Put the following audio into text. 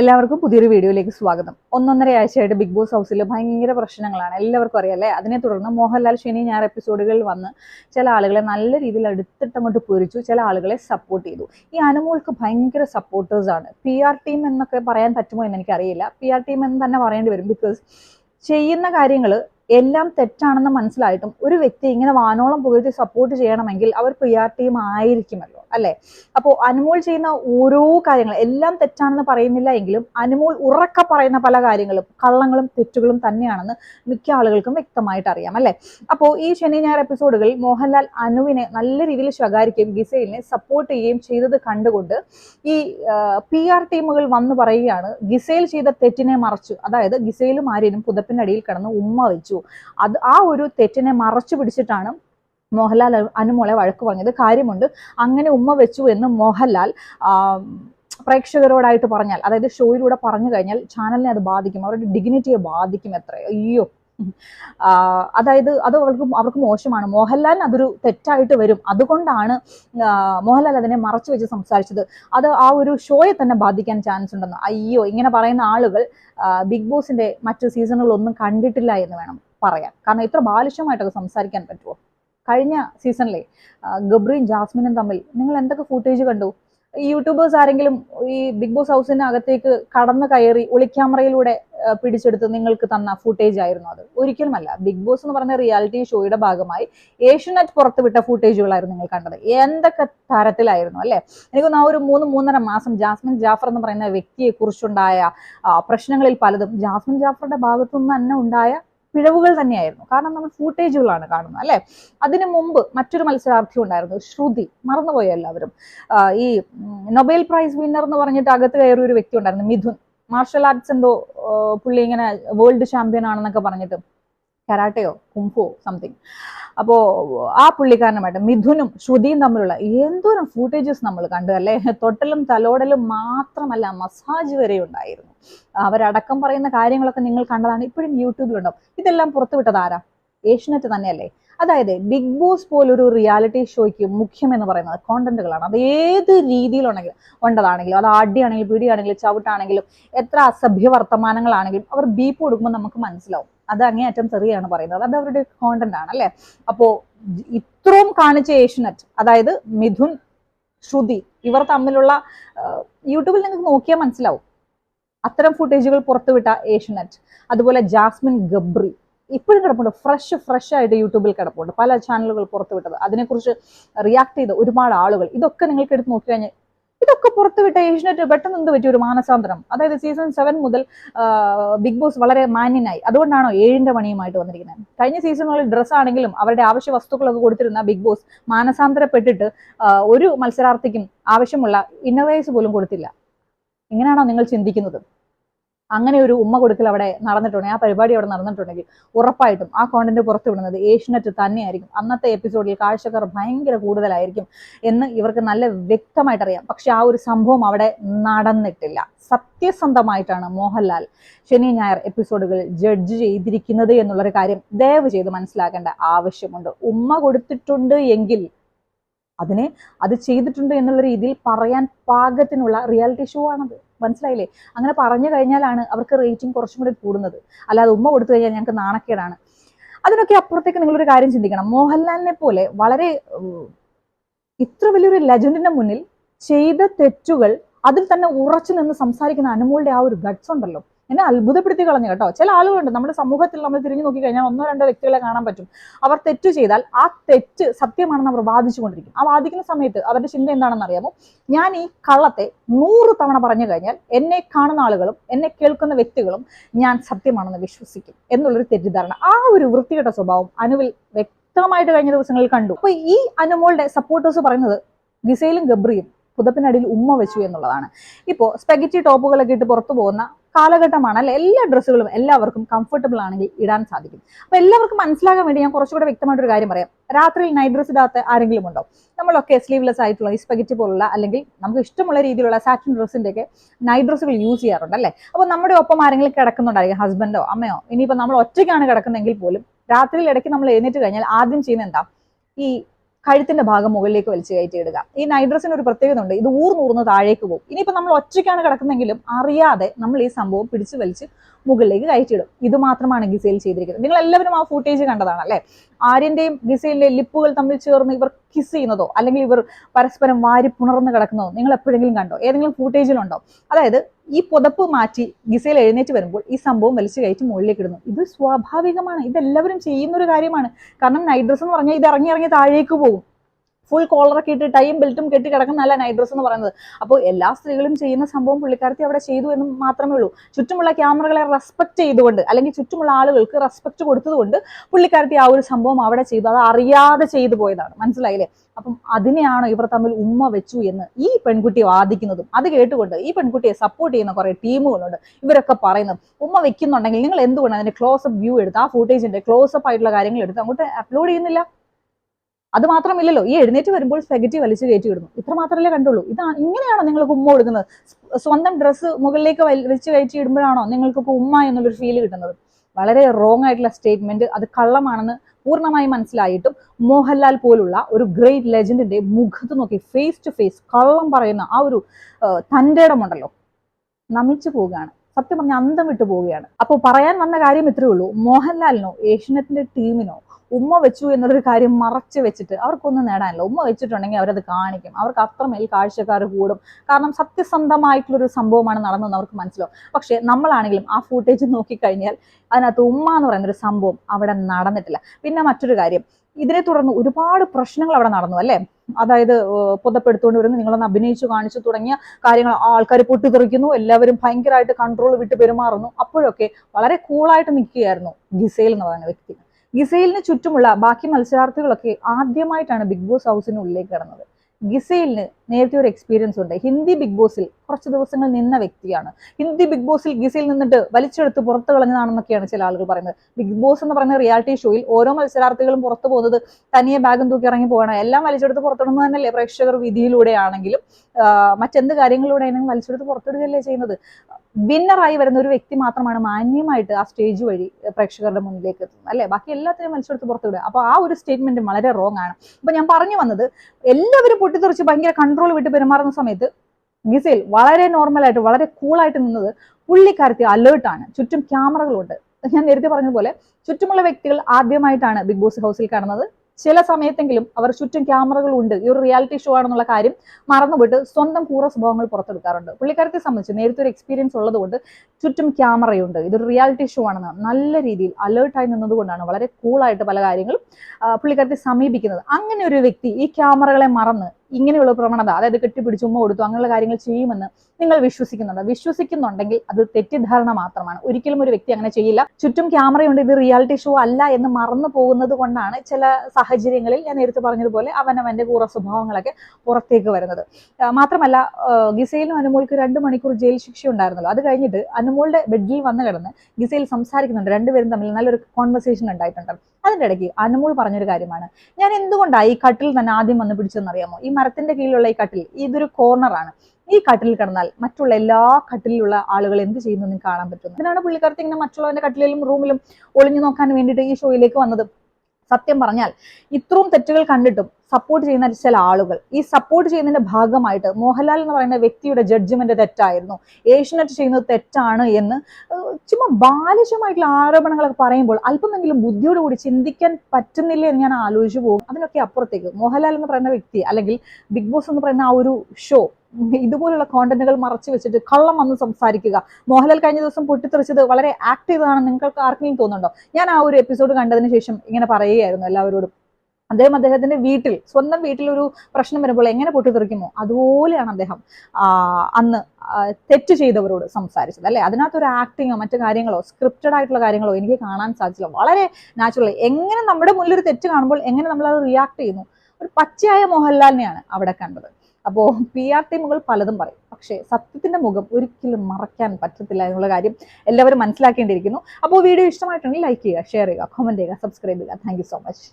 എല്ലാവർക്കും പുതിയൊരു വീഡിയോയിലേക്ക് സ്വാഗതം. ഒന്നൊന്നര ആഴ്ചയായിട്ട് ബിഗ് ബോസ് ഹൗസിൽ ഭയങ്കര പ്രശ്നങ്ങളാണ്. എല്ലാവർക്കും അറിയാം അതിനെ തുടർന്ന് മോഹൻലാൽ ശനി ഞാൻ എപ്പിസോഡുകളിൽ വന്ന് ചില ആളുകളെ നല്ല രീതിയിൽ അടുത്തിട്ടങ്ങോട്ട് പൊരിച്ചു ചില ആളുകളെ സപ്പോർട്ട് ചെയ്തു. ഈ അനുമോൾക്ക് ഭയങ്കര സപ്പോർട്ടേഴ്സാണ് പി ആർ ടീം എന്നൊക്കെ പറയാൻ പറ്റുമോ എന്ന് എനിക്കറിയില്ല. പി ആർ ടീം എന്ന് തന്നെ പറയേണ്ടി വരും ബിക്കോസ് ചെയ്യുന്ന കാര്യങ്ങൾ എല്ലാം തെറ്റാണെന്ന് മനസ്സിലായിട്ടും ഒരു വ്യക്തി ഇങ്ങനെ വാനോളം പോയിട്ട് സപ്പോർട്ട് ചെയ്യണമെങ്കിൽ അവർ പി ആർ ടീം ആയിരിക്കുമല്ലോ. അല്ലെ? അപ്പോ അനുമോൾ ചെയ്യുന്ന ഓരോ കാര്യങ്ങളും എല്ലാം തെറ്റാണെന്ന് പറയുന്നില്ല എങ്കിലും അനുമോൾ ഉറക്ക പറയുന്ന പല കാര്യങ്ങളും കള്ളങ്ങളും തെറ്റുകളും തന്നെയാണെന്ന് മിക്ക ആളുകൾക്കും വ്യക്തമായിട്ട് അറിയാം അല്ലെ? അപ്പോ ഈ ശനി ഞായർ എപ്പിസോഡുകളിൽ മോഹൻലാൽ അനുവിനെ നല്ല രീതിയിൽ ശകാരിക്കുകയും ഗിസയിലിനെ സപ്പോർട്ട് ചെയ്യുകയും ചെയ്തത് കണ്ടുകൊണ്ട് ഈ പി ആർ ടീമുകൾ വന്ന് പറയുകയാണ് ഗിസയിൽ ചെയ്ത തെറ്റിനെ മറച്ചു. അതായത് ഗിസയിലും ആര്യനും പുതപ്പിനടിയിൽ കിടന്ന് ഉമ്മ വെച്ചു. അത് ആ ഒരു തെറ്റിനെ മറച്ചു പിടിച്ചിട്ടാണ് മോഹൻലാൽ അനുമോളെ വഴക്ക് പറഞ്ഞത് കാര്യമുണ്ട്. അങ്ങനെ ഉമ്മ വെച്ചു എന്ന് മോഹൻലാൽ പ്രേക്ഷകരോടായിട്ട് പറഞ്ഞാൽ അതായത് ഷോയിലൂടെ പറഞ്ഞു കഴിഞ്ഞാൽ ചാനലിനെ അത് ബാധിക്കും. അവരുടെ ഡിഗ്നിറ്റിയെ ബാധിക്കും എത്ര അയ്യോ. അതായത് അത് അവർക്ക് അവർക്ക് മോശമാണ്. മോഹൻലാലിന് അതൊരു തെറ്റായിട്ട് വരും. അതുകൊണ്ടാണ് മോഹൻലാൽ അതിനെ മറച്ചു വെച്ച് സംസാരിച്ചത്. അത് ആ ഒരു ഷോയെ തന്നെ ബാധിക്കാൻ ചാൻസ് ഉണ്ടെന്ന്. അയ്യോ ഇങ്ങനെ പറയുന്ന ആളുകൾ ബിഗ് ബോസിന്റെ മറ്റു സീസണുകളൊന്നും കണ്ടിട്ടില്ല എന്ന് വേണം പറയാൻ. കാരണം ഇത്ര ബാലിഷ്യമായിട്ടൊക്കെ സംസാരിക്കാൻ പറ്റുമോ കഴിഞ്ഞ സീസണിലെ ഗബ്രിയും ജാസ്മിനും തമ്മിൽ നിങ്ങൾ എന്തൊക്കെ ഫൂട്ടേജ് കണ്ടു? യൂട്യൂബേഴ്സ് ആരെങ്കിലും ഈ ബിഗ് ബോസ് ഹൗസിന് അകത്തേക്ക് കടന്നു കയറി ഒളിക്യാമറയിലൂടെ പിടിച്ചെടുത്ത് നിങ്ങൾക്ക് തന്ന ഫുട്ടേജ് ആയിരുന്നു അത്? ഒരിക്കലുമല്ല. ബിഗ് ബോസ് എന്ന് പറഞ്ഞ റിയാലിറ്റി ഷോയുടെ ഭാഗമായി ഏഷ്യനെറ്റ് പുറത്തുവിട്ട ഫുട്ടേജുകളായിരുന്നു നിങ്ങൾ കണ്ടത്. എന്തൊക്കെ തരത്തിലായിരുന്നു അല്ലെ? എനിക്കൊന്ന് ആ ഒരു മൂന്ന് മൂന്നര മാസം ജാസ്മിൻ ജാഫർ എന്ന് പറയുന്ന വ്യക്തിയെ കുറിച്ചുണ്ടായ പ്രശ്നങ്ങളിൽ പലതും ജാസ്മിൻ ജാഫറുടെ ഭാഗത്തു നിന്ന് തന്നെ ഉണ്ടായ പിഴവുകൾ തന്നെയായിരുന്നു. കാരണം നമ്മൾ ഫൂട്ടേജുകളാണ് കാണുന്നത് അല്ലെ? അതിനു മുമ്പ് മറ്റൊരു മത്സരാർത്ഥി ഉണ്ടായിരുന്നു ശ്രുതി. മറന്നുപോയ എല്ലാവരും. ഈ നൊബേൽ പ്രൈസ് വിന്നർ എന്ന് പറഞ്ഞിട്ട് അകത്ത് കയറിയ ഒരു വ്യക്തി ഉണ്ടായിരുന്നു മിഥുൻ. മാർഷൽ ആർട്സ് എന്തോ പുള്ളി ഇങ്ങനെ വേൾഡ് ചാമ്പ്യൻ ആണെന്നൊക്കെ പറഞ്ഞിട്ട് കരാട്ടയോ കുംഫോ സംതിങ് അപ്പോൾ ആ പുള്ളിക്കാരനുമായിട്ട് മിഥുനും ശ്രുതിയും തമ്മിലുള്ള എന്തോരം ഫൂട്ടേജസ് നമ്മൾ കണ്ടു അല്ലേ? തൊട്ടലും തലോടലും മാത്രമല്ല മസാജ് വരെ ഉണ്ടായിരുന്നു. അവരടക്കം പറയുന്ന കാര്യങ്ങളൊക്കെ നിങ്ങൾ കണ്ടതാണ് ഇപ്പോഴും യൂട്യൂബിലുണ്ടാവും. ഇതെല്ലാം പുറത്തുവിട്ടത് ആരാ? ഏഷ്യനെറ്റ് തന്നെയല്ലേ? അതായത് ബിഗ് ബോസ് പോലൊരു റിയാലിറ്റി ഷോയ്ക്ക് മുഖ്യം എന്ന് പറയുന്നത് കോണ്ടന്റുകളാണ് അത് ഏത് രീതിയിലുണ്ടെങ്കിലും ഉണ്ടതാണെങ്കിലും അത് ആടിയാണെങ്കിലും പിടിയാണെങ്കിലും ചവിട്ടാണെങ്കിലും എത്ര അസഭ്യ വർത്തമാനങ്ങളാണെങ്കിലും അവർ ബീപ്പ് കൊടുക്കുമ്പോൾ നമുക്ക് മനസ്സിലാവും. അത് അങ്ങേയറ്റം ചെറിയാണ് പറയുന്നത്. അത് അവരുടെ കോണ്ടന്റ് ആണ് അല്ലെ? അപ്പോ ഇത്രയും കാണിച്ച ഏഷ്യനെറ്റ് അതായത് മിഥുൻ ശ്രുതി ഇവർ തമ്മിലുള്ള യൂട്യൂബിൽ നിങ്ങൾക്ക് നോക്കിയാൽ മനസ്സിലാവും. അത്തരം ഫുട്ടേജുകൾ പുറത്തുവിട്ട ഏഷ്യനെറ്റ്. അതുപോലെ ജാസ്മിൻ ഗബ്രി ഇപ്പോഴും കിടപ്പുണ്ട്. ഫ്രഷ് ഫ്രഷ് ആയിട്ട് യൂട്യൂബിൽ കിടപ്പുണ്ട്. പല ചാനലുകൾ പുറത്തുവിട്ടത് അതിനെക്കുറിച്ച് റിയാക്ട് ചെയ്ത ഒരുപാട് ആളുകൾ. ഇതൊക്കെ നിങ്ങൾക്ക് എടുത്ത് നോക്കി കഴിഞ്ഞാൽ ഇതൊക്കെ പുറത്തുവിട്ട ഏഷ്യനെറ്റ് പെട്ടെന്ന് എന്ത് പറ്റിയ ഒരു മാനസാന്തരം. അതായത് സീസൺ സെവൻ മുതൽ ബിഗ് ബോസ് വളരെ മാന്യനായി. അതുകൊണ്ടാണോ ഏഴിന്റെ മണിയുമായിട്ട് വന്നിരിക്കുന്നത്? കഴിഞ്ഞ സീസണുകളിൽ ഡ്രസ്സ് ആണെങ്കിലും അവരുടെ ആവശ്യ വസ്തുക്കളൊക്കെ കൊടുത്തിരുന്ന ബിഗ് ബോസ് മാനസാന്തരപ്പെട്ടിട്ട് ഒരു മത്സരാർത്ഥിക്കും ആവശ്യമുള്ള ഇന്നർവൈസ് പോലും കൊടുത്തില്ല. ഇങ്ങനെയാണോ നിങ്ങൾ ചിന്തിക്കുന്നത്? അങ്ങനെ ഒരു ഉമ്മ കൊടുക്കൽ അവിടെ നടന്നിട്ടുണ്ടെങ്കിൽ ആ പരിപാടി അവിടെ നടന്നിട്ടുണ്ടെങ്കിൽ ഉറപ്പായിട്ടും ആ കോണ്ടന്റ് പുറത്തു വിടുന്നത് ഏഷ്യനെറ്റ് തന്നെയായിരിക്കും. അന്നത്തെ എപ്പിസോഡിൽ കാഴ്ചക്കാർ ഭയങ്കര കൂടുതലായിരിക്കും എന്ന് ഇവർക്ക് നല്ല വ്യക്തമായിട്ട് അറിയാം. പക്ഷെ ആ ഒരു സംഭവം അവിടെ നടന്നിട്ടില്ല. സത്യസന്ധമായിട്ടാണ് മോഹൻലാൽ ശനി ഞായർ എപ്പിസോഡുകൾ ജഡ്ജ് ചെയ്തിരിക്കുന്നത് എന്നുള്ളൊരു കാര്യം ദയവ് ചെയ്ത് മനസ്സിലാക്കേണ്ട ആവശ്യമുണ്ട്. ഉമ്മ കൊടുത്തിട്ടുണ്ട് എങ്കിൽ അതിനെ അത് ചെയ്തിട്ടുണ്ട് എന്നുള്ള രീതിയിൽ പറയാൻ പാകത്തിനുള്ള റിയാലിറ്റി ഷോ ആണത്. മനസ്സിലായില്ലേ? അങ്ങനെ പറഞ്ഞു കഴിഞ്ഞാലാണ് അവർക്ക് റേറ്റിംഗ് കുറച്ചും കൂടി കൂടുന്നത്. അല്ലാതെ ഉമ്മ കൊടുത്തു കഴിഞ്ഞാൽ ഞങ്ങൾക്ക് നാണക്കേടാണ്. അതിനൊക്കെ അപ്പുറത്തേക്ക് നിങ്ങളൊരു കാര്യം ചിന്തിക്കണം. മോഹൻലാലിനെ പോലെ വളരെ ഇത്ര വലിയൊരു ലെജൻഡിന്റെ മുന്നിൽ ചെയ്ത തെറ്റുകൾ അതിൽ തന്നെ ഉറച്ചു നിന്ന് സംസാരിക്കുന്ന അനുമോളുടെ ആ ഒരു ഗഡ്സ് ഉണ്ടല്ലോ. എന്നെ അത്ഭുതപ്പെടുത്തി കളഞ്ഞു കേട്ടോ. ചില ആളുകളുണ്ട് നമ്മുടെ സമൂഹത്തിൽ നമ്മൾ തിരിഞ്ഞു നോക്കി കഴിഞ്ഞാൽ ഒന്നോ രണ്ടോ വ്യക്തികളെ കാണാൻ പറ്റും. അവർ തെറ്റ് ചെയ്താൽ ആ തെറ്റ് സത്യമാണെന്ന് അവർ വാദിച്ചുകൊണ്ടിരിക്കും. ആ വാദിക്കുന്ന സമയത്ത് അവരുടെ ചിന്ത എന്താണെന്ന് അറിയാമോ? ഞാൻ ഈ കള്ളത്തെ നൂറ് തവണ പറഞ്ഞു കഴിഞ്ഞാൽ എന്നെ കാണുന്ന ആളുകളും എന്നെ കേൾക്കുന്ന വ്യക്തികളും ഞാൻ സത്യമാണെന്ന് വിശ്വസിക്കും എന്നുള്ളൊരു തെറ്റിദ്ധാരണ. ആ ഒരു വൃത്തികെട്ട സ്വഭാവം അനുവിൽ വ്യക്തമായിട്ട് കഴിഞ്ഞ ദിവസങ്ങളിൽ കണ്ടു. അപ്പൊ ഈ അനുമോളുടെ സപ്പോർട്ടേഴ്സ് പറയുന്നത് ഗിസയിലും ഗബ്രിയും പുതപ്പിനടിയിൽ ഉമ്മ വെച്ചു എന്നുള്ളതാണ്. ഇപ്പോൾ സ്പെഗറ്റി ടോപ്പുകളൊക്കെ ഇട്ട് പുറത്തു പോകുന്ന കാലഘട്ടമാണ് അല്ലെ എല്ലാ ഡ്രസ്സുകളും എല്ലാവർക്കും കംഫർട്ടബിൾ ആണെങ്കിൽ ഇടാൻ സാധിക്കും. അപ്പൊ എല്ലാവർക്കും മനസ്സിലാകാൻ വേണ്ടി ഞാൻ കുറച്ചുകൂടെ വ്യക്തമായിട്ടൊരു കാര്യം പറയാം. രാത്രിയിൽ നൈറ്റ് ഡ്രസ് ഇടാത്ത ആരെങ്കിലും ഉണ്ടോ? നമ്മളൊക്കെ സ്ലീവ്ലെസ് ആയിട്ടുള്ള ഈ സ്പെഗറ്റി പോലുള്ള അല്ലെങ്കിൽ നമുക്ക് ഇഷ്ടമുള്ള രീതിയിലുള്ള സാറ്റിൻ ഡ്രസ്സിന്റെ ഒക്കെ നൈറ്റ് ഡ്രസ്സുകൾ യൂസ് ചെയ്യാറുണ്ട് അല്ലേ അപ്പോൾ നമ്മുടെ ഒപ്പം ആരെങ്കിലും കിടക്കുന്നുണ്ടായിരിക്കും? ഹസ്ബൻഡോ അമ്മയോ? ഇനിയിപ്പോൾ നമ്മൾ ഒറ്റയ്ക്കാണ് കിടക്കുന്നതെങ്കിൽ പോലും രാത്രിയിൽ ഇടയ്ക്ക് നമ്മൾ എഴുന്നേറ്റ് കഴിഞ്ഞാൽ ആദ്യം ചെയ്യുന്ന എന്താ? ഈ കഴുത്തിന്റെ ഭാഗം മുകളിലേക്ക് വലിച്ചു കയറ്റി ഇടുക ഈ നൈറ്റ് ഡ്രസ്സിന് ഒരു പ്രത്യേകത ഉണ്ട്. ഇത് ഊർന്നൂർന്ന് താഴേക്ക് പോകും. ഇനിയിപ്പോൾ നമ്മൾ ഒറ്റയ്ക്കാണ് കിടക്കുന്നെങ്കിലും അറിയാതെ നമ്മൾ ഈ സംഭവം പിടിച്ചു വലിച്ച് മുകളിലേക്ക് കയറ്റിയിടും. ഇത് മാത്രമാണ് ഗിസയിൽ ചെയ്തിരിക്കുന്നത്. നിങ്ങൾ എല്ലാവരും ആ ഫൂട്ടേജ് കണ്ടതാണ് അല്ലേ ആര്യന്റെയും ഗിസയിലെയും ലിപ്പുകൾ തമ്മിൽ ചേർന്ന് ഇവർ കിസ് ചെയ്യുന്നതോ അല്ലെങ്കിൽ ഇവർ പരസ്പരം വാരി പുണർന്ന് കിടക്കുന്നതോ നിങ്ങൾ എപ്പോഴെങ്കിലും കണ്ടോ? ഏതെങ്കിലും ഫൂട്ടേജിലുണ്ടോ അതായത് ഈ പുതപ്പ് മാറ്റി ഗിസയിൽ എഴുന്നേറ്റ് വരുമ്പോൾ ഈ സംഭവം വലിച്ചു കയറ്റി മുകളിലേക്ക് ഇടുന്നു. ഇത് സ്വാഭാവികമാണ്. ഇതെല്ലാവരും ചെയ്യുന്ന ഒരു കാര്യമാണ്. കാരണം നൈറ്റ് എന്ന് പറഞ്ഞാൽ ഇത് ഇറങ്ങി ഇറങ്ങി താഴേക്ക് പോകും. ഫുൾ കോളറൊക്കെ ഇട്ട് ടൈം ബെൽറ്റും കെട്ടി കിടക്കുന്നതല്ല നൈറ്റ് ഡ്രസ് എന്ന് പറയുന്നത്. അപ്പോൾ എല്ലാ സ്ത്രീകളും ചെയ്യുന്ന സംഭവം പുള്ളിക്കാരത്തി അവിടെ ചെയ്തു എന്ന് മാത്രമേ ഉള്ളൂ. ചുറ്റുമുള്ള ക്യാമറകളെ റെസ്പെക്ട് ചെയ്തുകൊണ്ട് അല്ലെങ്കിൽ ചുറ്റുമുള്ള ആളുകൾക്ക് റെസ്പെക്ട് കൊടുത്തതുകൊണ്ട് പുള്ളിക്കാരത്തി ആ ഒരു സംഭവം അവിടെ ചെയ്തു. അത് അറിയാതെ ചെയ്തു പോയതാണ്. മനസ്സിലായില്ലേ? അപ്പം അതിനെയാണോ ഇവർ തമ്മിൽ ഉമ്മ വെച്ചു എന്ന് ഈ പെൺകുട്ടി വാദിക്കുന്നതും. അത് കേട്ടുകൊണ്ട് ഈ പെൺകുട്ടിയെ സപ്പോർട്ട് ചെയ്യുന്ന കുറേ ടീമുകളുണ്ട്. ഇവരൊക്കെ പറയുന്നത് ഉമ്മ വെക്കുന്നുണ്ടെങ്കിൽ നിങ്ങൾ എന്തുകൊണ്ട് അതിന്റെ ക്ലോസപ്പ് വ്യൂ എടുത്ത് ആ ഫൂട്ടേജിന്റെ ക്ലോസപ്പ് ആയിട്ടുള്ള കാര്യങ്ങൾ എടുത്ത് അങ്ങോട്ട് അപ്ലോഡ് ചെയ്യുന്നില്ല? അത് മാത്രമില്ലല്ലോ. ഈ എഴുന്നേറ്റ് വരുമ്പോൾ സ്പെഗറ്റി വലിച്ചു കയറ്റി വിടുന്നു ഇത്ര മാത്രമല്ലേ കണ്ടുള്ളൂ. ഇതാണ് ഇങ്ങനെയാണോ നിങ്ങൾക്ക് ഉമ്മ കൊടുക്കുന്നത് സ്വന്തം ഡ്രസ്സ് മുകളിലേക്ക് വലി- വലിച്ചു കയറ്റി ഇടുമ്പോഴാണോ നിങ്ങൾക്ക് ഇപ്പോൾ ഉമ്മ എന്നുള്ളൊരു ഫീൽ കിട്ടുന്നത്? വളരെ റോങ് ആയിട്ടുള്ള സ്റ്റേറ്റ്മെന്റ് അത് കള്ളമാണെന്ന് പൂർണമായി മനസ്സിലായിട്ടും മോഹൻലാൽ പോലുള്ള ഒരു ഗ്രേറ്റ് ലെജൻഡിന്റെ മുഖത്ത് നോക്കി ഫേസ് ടു ഫേസ് കള്ളം പറയുന്ന ആ ഒരു തന്റെ ഇടമുണ്ടല്ലോ. നമിച്ചു പോവുകയാണ്. സത്യം പറഞ്ഞ അന്തം വിട്ടു പോവുകയാണ്. അപ്പോൾ പറയാൻ വന്ന കാര്യം ഇത്രയേ ഉള്ളൂ. മോഹൻലാലിനോ ഏഷ്യനെറ്റിന്റെ ടീമിനോ ഉമ്മ വെച്ചു എന്നുള്ളൊരു കാര്യം മറച്ചു വെച്ചിട്ട് അവർക്കൊന്നും നേടാനില്ല. ഉമ്മ വെച്ചിട്ടുണ്ടെങ്കിൽ അവരത് കാണിക്കും. അവർക്ക് അത്രമേൽ കാഴ്ചക്കാർ കൂടും. കാരണം സത്യസന്ധമായിട്ടുള്ളൊരു സംഭവമാണ് നടന്നതെന്ന് അവർക്ക് മനസ്സിലാവും. പക്ഷെ നമ്മളാണെങ്കിലും ആ ഫൂട്ടേജ് നോക്കിക്കഴിഞ്ഞാൽ അതിനകത്ത് ഉമ്മ എന്ന് പറയുന്ന ഒരു സംഭവം അവിടെ നടന്നിട്ടില്ല. പിന്നെ മറ്റൊരു കാര്യം ഇതിനെ തുടർന്ന് ഒരുപാട് പ്രശ്നങ്ങൾ അവിടെ നടന്നു അല്ലേ? അതായത് പൊതപ്പെടുത്തുകൊണ്ട് വരുന്നു. നിങ്ങളൊന്ന് അഭിനയിച്ചു കാണിച്ചു തുടങ്ങിയ കാര്യങ്ങൾ ആൾക്കാർ പൊട്ടിത്തെറിക്കുന്നു. എല്ലാവരും ഭയങ്കരമായിട്ട് കൺട്രോൾ വിട്ട് പെരുമാറുന്നു. അപ്പോഴൊക്കെ വളരെ കൂളായിട്ട് നിൽക്കുകയായിരുന്നു ഗിസേൽ എന്ന് പറയുന്ന വ്യക്തി. ഗിസൈലിന് ചുറ്റുമുള്ള ബാക്കി മത്സരാർത്ഥികളൊക്കെ ആദ്യമായിട്ടാണ് ബിഗ് ബോസ് ഹൗസിനുള്ളിലേക്ക് കടന്നത്. ഗിസൈലിന് നേരത്തെ ഒരു എക്സ്പീരിയൻസ് ഉണ്ട്. ഹിന്ദി ബിഗ് ബോസിൽ കുറച്ച് ദിവസങ്ങൾ നിന്ന വ്യക്തിയാണ്. ഹിന്ദി ബിഗ് ബോസിൽ ഗിസയിൽ നിന്നിട്ട് വലിച്ചെടുത്ത് പുറത്ത് കളഞ്ഞതാണെന്നൊക്കെയാണ് ചില ആളുകൾ പറയുന്നത്. ബിഗ് ബോസ് എന്ന് പറയുന്ന റിയാലിറ്റി ഷോയിൽ ഓരോ മത്സരാർത്ഥികളും പുറത്തു പോകുന്നത് തനിയെ ബാഗും തൂക്കി ഇറങ്ങി പോകണം എല്ലാം വലിച്ചെടുത്ത് പുറത്തിടുന്നത് തന്നെയല്ലേ? പ്രേക്ഷകർ വിധിയിലൂടെയാണെങ്കിലും ആണെങ്കിലും മറ്റെന്ത് കാര്യങ്ങളിലൂടെ ആണെങ്കിലും വലിച്ചെടുത്ത് പുറത്തിടുകയല്ലേ ചെയ്യുന്നത്? വിന്നറായി വരുന്ന ഒരു വ്യക്തി മാത്രമാണ് മാന്യമായിട്ട് ആ സ്റ്റേജ് വഴി പ്രേക്ഷകരുടെ മുന്നിലേക്ക് എത്തുന്നത്. അല്ലേ? ബാക്കി എല്ലാത്തിനും വലിച്ചെടുത്ത് പുറത്തുവിടുക അപ്പൊ ആ ഒരു സ്റ്റേറ്റ്മെന്റ് വളരെ റോങ് ആണ്. അപ്പൊ ഞാൻ പറഞ്ഞു വന്നത് എല്ലാവരും പൊട്ടിത്തെറിച്ച് ഭയങ്കര കൺട്രോൾ വിട്ട് പെരുമാറുന്ന സമയത്ത് ഗിസയിൽ വളരെ നോർമലായിട്ട് വളരെ കൂളായിട്ട് നിന്നത് പുള്ളിക്കാരത്തി അലേർട്ടാണ് ചുറ്റും ക്യാമറകളുണ്ട്. ഞാൻ നേരത്തെ പറഞ്ഞതുപോലെ ചുറ്റുമുള്ള വ്യക്തികൾ ആദ്യമായിട്ടാണ് ബിഗ് ബോസ് ഹൗസിൽ കാണുന്നത് ചില സമയത്തെങ്കിലും അവർ ചുറ്റും ക്യാമറകൾ ഉണ്ട്. ഈ ഒരു റിയാലിറ്റി ഷോ ആണെന്നുള്ള കാര്യം മറന്നുപോയിട്ട് സ്വന്തം കൂറ സ്വഭാവങ്ങൾ പുറത്തെടുക്കാറുണ്ട്. പുള്ളിക്കാരത്തെ സംബന്ധിച്ച് നേരത്തെ ഒരു എക്സ്പീരിയൻസ് ഉള്ളതുകൊണ്ട് ചുറ്റും ക്യാമറയുണ്ട്. ഇതൊരു റിയാലിറ്റി ഷോ ആണെന്ന് നല്ല രീതിയിൽ അലേർട്ടായി നിന്നതുകൊണ്ടാണ് വളരെ കൂളായിട്ട് പല കാര്യങ്ങളും പുള്ളിക്കാരത്തെ സമീപിക്കുന്നത്. അങ്ങനെ ഒരു വ്യക്തി ഈ ക്യാമറകളെ മറന്ന് ഇങ്ങനെയുള്ള പ്രവണത അതായത് കെട്ടിപ്പിടിച്ച് ഉമ്മ കൊടുത്തു അങ്ങനെയുള്ള കാര്യങ്ങൾ ചെയ്യുമെന്ന് നിങ്ങൾ വിശ്വസിക്കുന്നുണ്ട്? വിശ്വസിക്കുന്നുണ്ടെങ്കിൽ അത് തെറ്റിദ്ധാരണ മാത്രമാണ്. ഒരിക്കലും ഒരു വ്യക്തി അങ്ങനെ ചെയ്യില്ല. ചുറ്റും ക്യാമറയുണ്ട് ഇത് റിയാലിറ്റി ഷോ അല്ല എന്ന് മറന്നു പോകുന്നത് കൊണ്ടാണ് ചില സാഹചര്യങ്ങളിൽ ഞാൻ നേരത്തെ പറഞ്ഞതുപോലെ അവനവന്റെ കൂറ സ്വഭാവങ്ങളൊക്കെ പുറത്തേക്ക് വരുന്നത്. മാത്രമല്ല ഗിസയിലും അനുമോൾക്ക് രണ്ട് മണിക്കൂർ ജയിൽ ശിക്ഷ ഉണ്ടായിരുന്നല്ലോ. അത് കഴിഞ്ഞിട്ട് അനുമോളുടെ ബെഡിൽ വന്ന് കിടന്ന് ഗിസയിൽ സംസാരിക്കുന്നുണ്ട്. രണ്ടുപേരും തമ്മിൽ നല്ലൊരു കോൺവെർസേഷൻ ഉണ്ടായിട്ടുണ്ട്. അതിന്റെ ഇടയ്ക്ക് അനുമോൾ പറഞ്ഞൊരു കാര്യമാണ്. ഞാൻ എന്തുകൊണ്ടാണ് ഈ കട്ടിൽ തന്നെ ആദ്യം വന്ന് പിടിച്ചതെന്നറിയാമോ? ഈ മരത്തിന്റെ കീഴിലുള്ള ഈ കട്ടിൽ ഇതൊരു കോർണറാണ് ഈ കട്ടിൽ കിടന്നാൽ മറ്റുള്ള എല്ലാ കട്ടിലുള്ള ആളുകൾ എന്ത് ചെയ്യുന്നു കാണാൻ പറ്റുന്നു. അതിനാണ് പുള്ളിക്കാരത്തി ഇങ്ങനെ മറ്റുള്ളവന്റെ കട്ടിലും റൂമിലും ഒളിഞ്ഞു നോക്കാൻ വേണ്ടിയിട്ട് ഈ ഷോയിലേക്ക് വന്നത്. സത്യം പറഞ്ഞാൽ ഇത്രയും തെറ്റുകൾ കണ്ടിട്ടും സപ്പോർട്ട് ചെയ്യുന്ന ചില ആളുകൾ ഈ സപ്പോർട്ട് ചെയ്യുന്നതിന്റെ ഭാഗമായിട്ട് മോഹൻലാൽ എന്ന് പറയുന്ന വ്യക്തിയുടെ ജഡ്ജ്മെന്റ് തെറ്റായിരുന്നു. ഏഷ്യനെറ്റ് ചെയ്യുന്നത് തെറ്റാണ് എന്ന് ചുമ്മാ ബാലിശമായിട്ടുള്ള ആരോപണങ്ങളൊക്കെ പറയുമ്പോൾ അല്പമെങ്കിലും ബുദ്ധിയോടുകൂടി ചിന്തിക്കാൻ പറ്റുന്നില്ല എന്ന് ഞാൻ ആലോചിച്ചു പോകും. അതിനൊക്കെ അപ്പുറത്തേക്ക് മോഹൻലാൽ എന്ന് പറയുന്ന വ്യക്തി അല്ലെങ്കിൽ ബിഗ് ബോസ് എന്ന് പറയുന്ന ആ ഒരു ഷോ ഇതുപോലുള്ള കോണ്ടന്റുകൾ മറച്ചു വെച്ചിട്ട് കള്ളം വന്ന് സംസാരിക്കുക. മോഹൻലാൽ കഴിഞ്ഞ ദിവസം പൊട്ടിത്തെറിച്ചത് വളരെ ആക്ട് ചെയ്തതാണെന്ന് നിങ്ങൾക്ക് ആർക്കെങ്കിലും തോന്നുന്നുണ്ടോ? ഞാൻ ആ ഒരു എപ്പിസോഡ് കണ്ടതിന് ശേഷം ഇങ്ങനെ പറയുകയായിരുന്നു എല്ലാവരോടും. അദ്ദേഹം അദ്ദേഹത്തിന്റെ വീട്ടിൽ സ്വന്തം വീട്ടിൽ ഒരു പ്രശ്നം വരുമ്പോൾ എങ്ങനെ പൊട്ടിത്തെറിക്കുമോ? അതുപോലെയാണ് അദ്ദേഹം അന്ന് തെറ്റ് ചെയ്തവരോട് സംസാരിച്ചത് അല്ലെ? അതിനകത്തൊരു ആക്ടിങ്ങോ മറ്റു കാര്യങ്ങളോ സ്ക്രിപ്റ്റഡ് ആയിട്ടുള്ള കാര്യങ്ങളോ എനിക്ക് കാണാൻ സാധിച്ചില്ല. വളരെ നാച്ചുറൽ എങ്ങനെ നമ്മുടെ മുന്നിൽ ഒരു തെറ്റ് കാണുമ്പോൾ എങ്ങനെ നമ്മൾ അത് റിയാക്ട് ചെയ്യുന്നു? ഒരു പച്ചയായ മോഹൻലാലിനെയാണ് അവിടെ കണ്ടത്. അപ്പോൾ പി ആർ ടീമുകൾ പലതും പറയും. പക്ഷേ സത്യത്തിന്റെ മുഖം ഒരിക്കലും മറക്കാൻ പറ്റത്തില്ല എന്നുള്ള കാര്യം എല്ലാവരും മനസ്സിലാക്കേണ്ടിയിരിക്കുന്നു. അപ്പോൾ വീഡിയോ ഇഷ്ടമായിട്ടുണ്ടെങ്കിൽ ലൈക്ക് ചെയ്യുക ഷെയർ ചെയ്യുക കമന്റ് ചെയ്യുക സബ്സ്ക്രൈബ് ചെയ്യുക. Thank so much